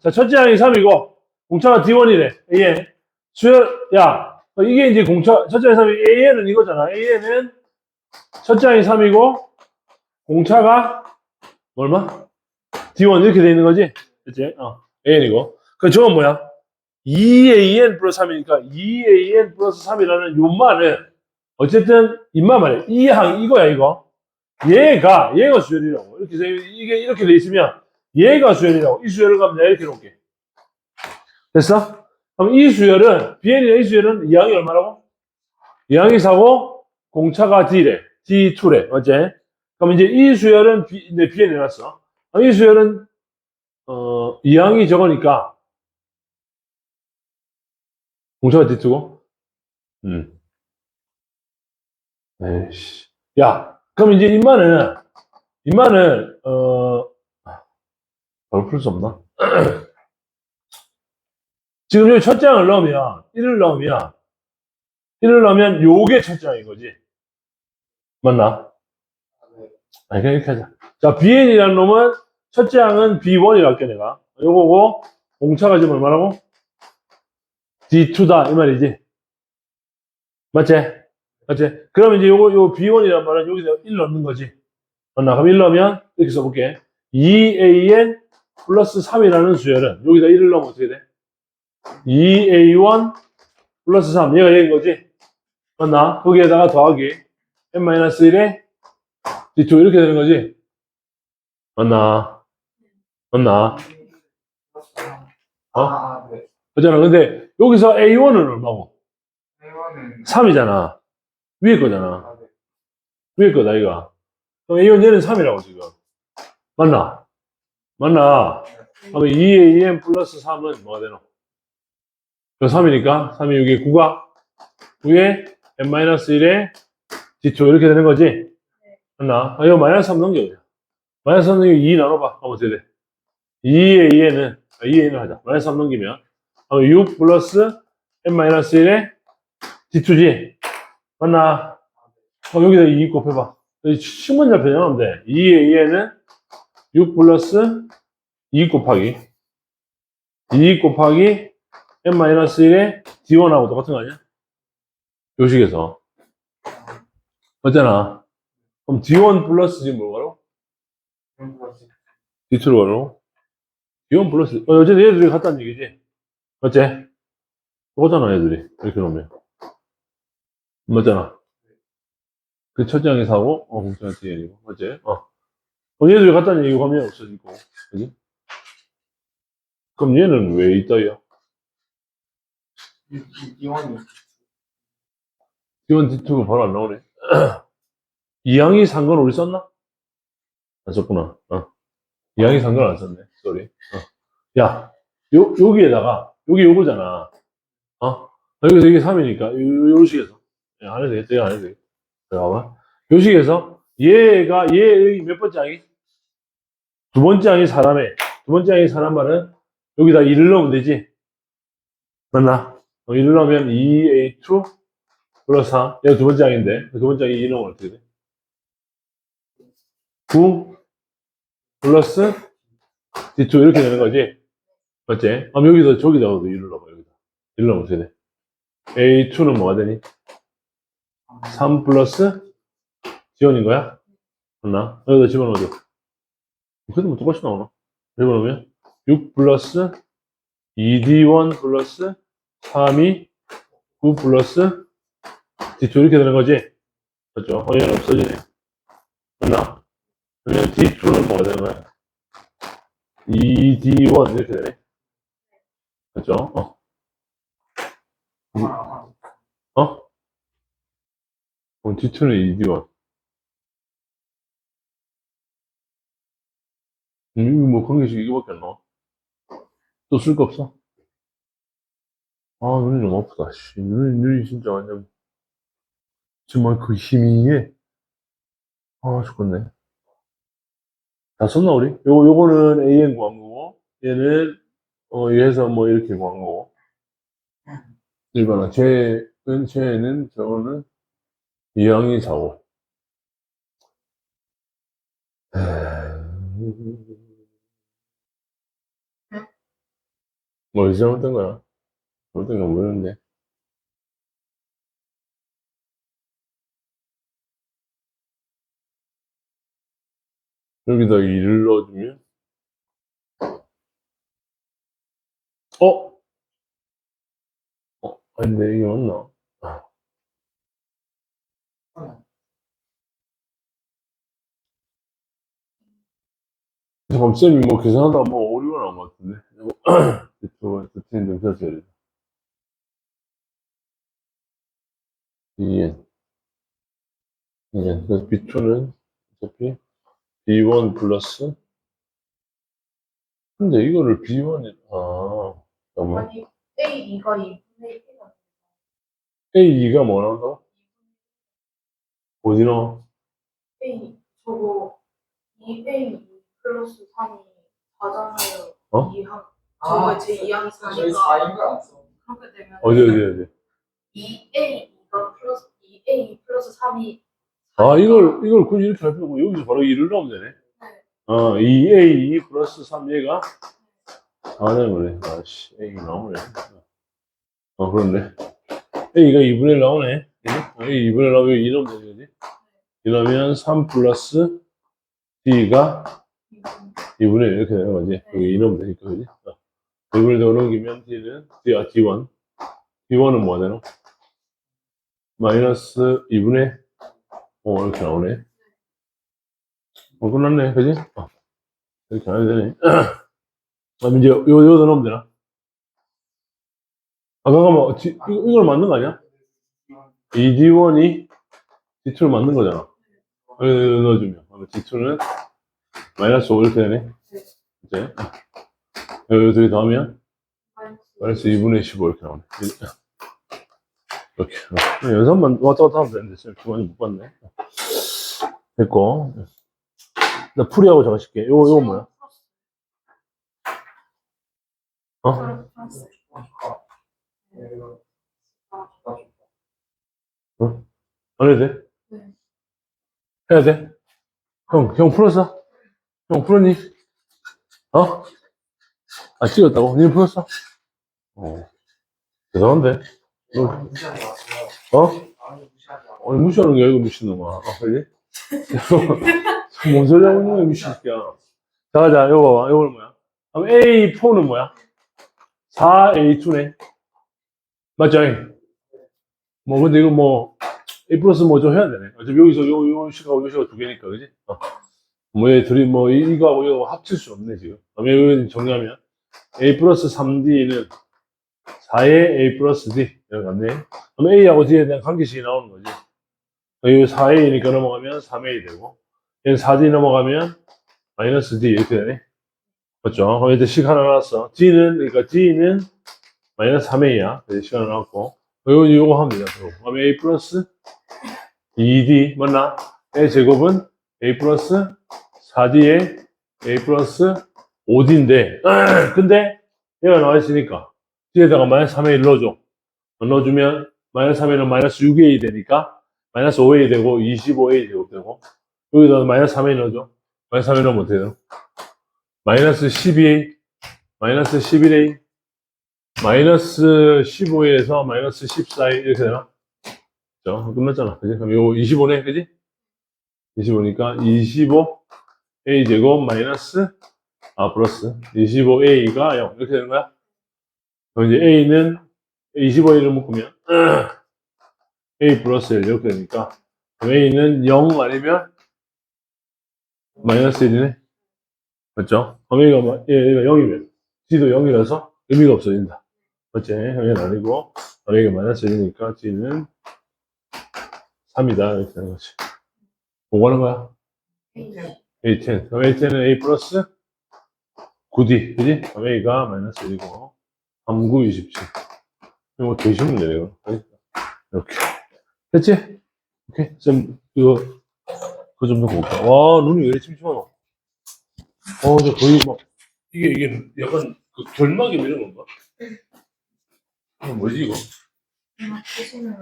자, 첫째 항이 3이고, 공차가 D1이래. AN. 수열, 야, 어, 이게 이제 공차, 첫째 항이 3이 AN은 이거잖아. AN은 첫째 항이 3이고, 공차가 얼마? D1 이렇게 돼 있는 거지? 그치? 어, AN이고. 그 저건 뭐야? 2AN 플러스 3이니까 2AN 플러스 3이라는 요 말은 어쨌든 입만 말이야. 이항 이거야 이거. 얘가 얘가 수열이라고. 이렇게 돼 이게 이렇게 돼 있으면 얘가 수열이라고. 이 수열을 가면 내가 이렇게 놓을게. 됐어? 그럼 이 수열은 BN이나 이 수열은 이 항이 얼마라고? 이 항이 4고 공차가 D래. D2래. 맞지? 그럼 이제 이 B, 내 BN 해놨어. 그럼 이 수열은 어, 이 항이 저거니까 공차가 D2고? 음. 에이씨. 야, 그럼 이제 인마는, 인마는, 어, 바로 풀 수 없나? 지금 여기 첫 장을 넣으면, 1을 넣으면, 1을 넣으면 요게 첫 장인 거지. 맞나? 아니, 그냥 이렇게 하자. 자, BN이라는 놈은, 첫 장은 B1이라 할게, 내가. 요거고, 공차가 지금 얼마라고? D2다, 이 말이지. 맞지? 맞지? 그럼 이제 요거, 요 B1이란 말은 여기서 1 넣는 거지. 맞나? 그럼 1 넣으면, 이렇게 써볼게. 2AN 플러스 3이라는 수열은, 여기다 1을 넣으면 어떻게 돼? 2A1 플러스 3. 얘가 얘인 거지? 맞나? 거기에다가 더하기. N-1에 D2 이렇게 되는 거지? 맞나? 맞나? 어? 그잖아. 근데 여기서 A1은 얼마고? 회원은 3이잖아. 위에 거잖아. 위에 거다, 이거. 그럼 A1 얘는 3이라고, 지금. 맞나? 맞나? 그러면 2AN 플러스 3은 뭐가 되노? 그 3이니까, 3이 여기 9가, 9에 N-1에 D2 이렇게 되는 거지? 맞나? 아, 이거 마이너스 3 넘겨보자. 마이너스 3 넘기면 2 나눠봐. 그럼 어떻게 돼? 2AN은, 아, 2AN을 하자. 마이너스 3 넘기면. 그럼 6 플러스 N-1에 D2지? 맞나? 어, 여기다 2 곱해봐. 여기 신문자 변형하면 돼. 2의 2에는 6 플러스 2 곱하기 2 곱하기 n-1의 d1하고 똑같은 거 아니야? 요식에서. 맞잖아. 그럼 d1 플러스 지금 같이. d2로 가로? d1 플러스, 어, 어쨌든 얘들이 같다는 얘기지? 맞지? 똑같잖아, 얘들이. 이렇게 놓으면. 맞잖아. 그 항이 사고, 어, 공짜가 뒤에이고 맞지? 어. 어, 얘들이 같다는 얘기고 하면 없어지고, 그지? 그럼 얘는 왜 있다요? 이- 이- 이원이 D1, D2가 바로 안 나오네. 이 항이 산 건 우리 썼나? 안 썼구나. 어. 이 항이 산 건 안 썼네. 쏘리. 어. 야, 요, 여기에다가, 여기 요거잖아. 어? 여기서 이게 3이니까, 요, 요, 요 식에서. 야, 안 해도 되겠다. 안 해도 되겠다. 잠깐만. 요 식에서, 얘가, 얘의 몇 번째 항이? 두 번째 항이 사람에, 두 번째 항이 사람 말은, 여기다 2를 넣으면 되지? 맞나? 어, 2를 넣으면 2A2 플러스 3. 얘가 두 번째 항인데, 두 번째 항이 2 넣으면 어떻게 돼? 9 플러스 D2 이렇게 되는 거지? 맞지? 그럼 여기다, 저기다가도 1을 넣어봐, 여기다. 1을 넣으면 어떻게 돼? A2는 뭐가 되니? 3 플러스 지원인 거야? 맞나? 여기다 집어넣어줘. 그래도 뭐 똑같이 나오나? 집어넣으면 6 플러스 2D1 플러스 3이 9 플러스 D2 이렇게 되는 거지? 맞죠? 어, 얘는 없어지네. 맞나? 그러면 D2는 뭐가 되는 거야? 2D1 이렇게 되네. 맞죠? 어. 아, 아, 어? 그럼 D2는 2D1. 이거 뭐 관계식 이거밖에 안 나와. 또 쓸 거 없어? 아, 눈이 너무 아프다. 씨, 눈이, 눈이 진짜 완전, 정말 그 힘이, 해. 아, 죽겠네. 다 썼나, 우리? 요거, 요거는 AN 구한 거고, 얘는, 어, 얘에서 뭐 이렇게 구한 거고. 일반화. 쟤는, 쟤는, 저거는, 이항이 사고. 뭐, 어디서 잘못된 거야? 잘못된 건 모르는데. 여기다 2를 넣어주면, 어? 어, 아닌데, 이게 맞나? 잠깐, 쌤이 뭐 계산하다가 뭐 오류가 나온 것 같은데. 이거, 두팀좀 펴줘야 돼. 이엔. 이엔. 그래서 B2는 어차피 B1 플러스. 근데 이거를 B1이, 아, 잠깐만. 아니 A 2가 2분의 1이나 A2가 뭐 나온다고? 어디 나와? A 저거 2A 2 플러스 3이 4잖아요. 어? 2항 아, 저거 제 2항이 저희 4니까 4인 거 알았어. 그렇게 되면 어디, 어디, 어디? 2A 2가 플러스 2A 플러스 3이 아, 이걸, 이걸 굳이 이렇게 할 필요고, 여기서 바로 2를 넣으면 되네. 어, 2A2 플러스 3얘가 4네, 그래. 아씨, A 나오네. 어, 그렇네. A가 2분의 1 나오네. A 2분의 1 나오면 2 넣으면 되지, 그지? 이러면 3 플러스 D가 2분의 1 이렇게 되는 거지. 여기 2 넣으면 되니까, 그지? 어. 2분의 1더 넘기면 D는, D, 아, D1. D1은 뭐가 되노? 마이너스 2분의, 어, 이렇게 나오네. 어, 끝났네, 그지? 어. 이렇게 안 해도 되네. 그럼 이제, 요, 요거 넣으면 되나? 아, 잠깐만, 지, 이거, 이걸 맞는 거 아니야? 이 D1이 D2를 맞는 거잖아. 여기 넣어주면. 그러면 D2는 마이너스 5 이렇게 되네. 이제. 여기 둘이 더하면 마이너스 2분의 15 이렇게 나오네. 이렇게. 어. 연산만 왔다 갔다 하면 되는데, 쌤 주머니 못 봤네. 됐고. 나 풀이하고 적어줄게. 요거, 요거 뭐야? 어? 이거 안 해도 돼? 네. 해야 돼? 형, 형 풀었어? 형 풀었니? 어? 아, 찍었다고? 니 풀었어? 어. 대단한데? 너. 어? 아니, 무시하는 게 아니고 미친놈아. 아, 그지? 뭔 소리 하고 있는 거야, 미친새끼야. 자, 가자, 요거 봐봐. 요거는 뭐야? 그럼 A4는 뭐야? 4A2네. 맞죠? 뭐, 근데 이거 뭐, A 플러스 뭐 좀 해야 되네. 어차피 여기서 요, 요 시가하고 요 시가 두 개니까, 그지? 어. 뭐, 얘 둘이 뭐, 이- 이거하고 이거 합칠 수 없네, 지금. 여기 정리하면, A 플러스 3D는 4의 A 플러스 D. 이렇게 갔네. 그럼 A하고 D에 대한 관계식이 나오는 거지. 여기 4A니까 넘어가면 3A 되고, 얘는 4D 넘어가면 마이너스 D 이렇게 되네. 맞죠? 그럼 이제 식 하나 나왔어. D는, 그러니까 D는 마이너스 3A야. 그래서 식 하나 나왔고, 요거, 요거 하면. 그럼. 그럼 A 플러스 2D, 맞나? A 제곱은 A 플러스 4D에 A 플러스 5D인데, 근데 얘가 나와 있으니까, D에다가 마이너스 3A를 넣어줘. 넣어주면, 마이너스 3A는 마이너스 6A 되니까, 마이너스 5A 되고, 25A 제곱되고, 여기다 마이너스 3A 넣어줘. 마이너스 3A 넣으면 어떻게 돼요? 마이너스 12A, 마이너스 11A, 마이너스 15에서 마이너스 14 이렇게 되나? 그죠? 끝났잖아. 그지? 그럼 요거 25네, 그지? 25니까 25A 제곱 마이너스, 아, 플러스 25A가 0. 이렇게 되는 거야? 그럼 이제 A는 25A를 묶으면 A 플러스 1 이렇게 되니까 그럼 A는 0 아니면 마이너스 1이네. 맞죠? 그럼 A가, 마- 예, 얘가 0이면 D도 0이라서 의미가 없어진다. 맞지? 형이 아니고, 여기가 마이너스 1이니까 D는 3이다. 이렇게 되는 거지. 뭐 하는 거야? A A10. 그럼 A10은 A 플러스 9D. 그지? 그럼 A가 마이너스 1이고, 3, 9, 27. 이거 되게 쉽면 되네, 이거. 이렇게. 됐지? 오케이. 쌤, 이거, 그거 좀 넣고 올까? 와, 눈이 왜 이렇게 침침하노? 어, 저 거의 막, 이게, 이게 약간, 그 결막이 이런 건가? 이거 뭐지, 이거? 보시면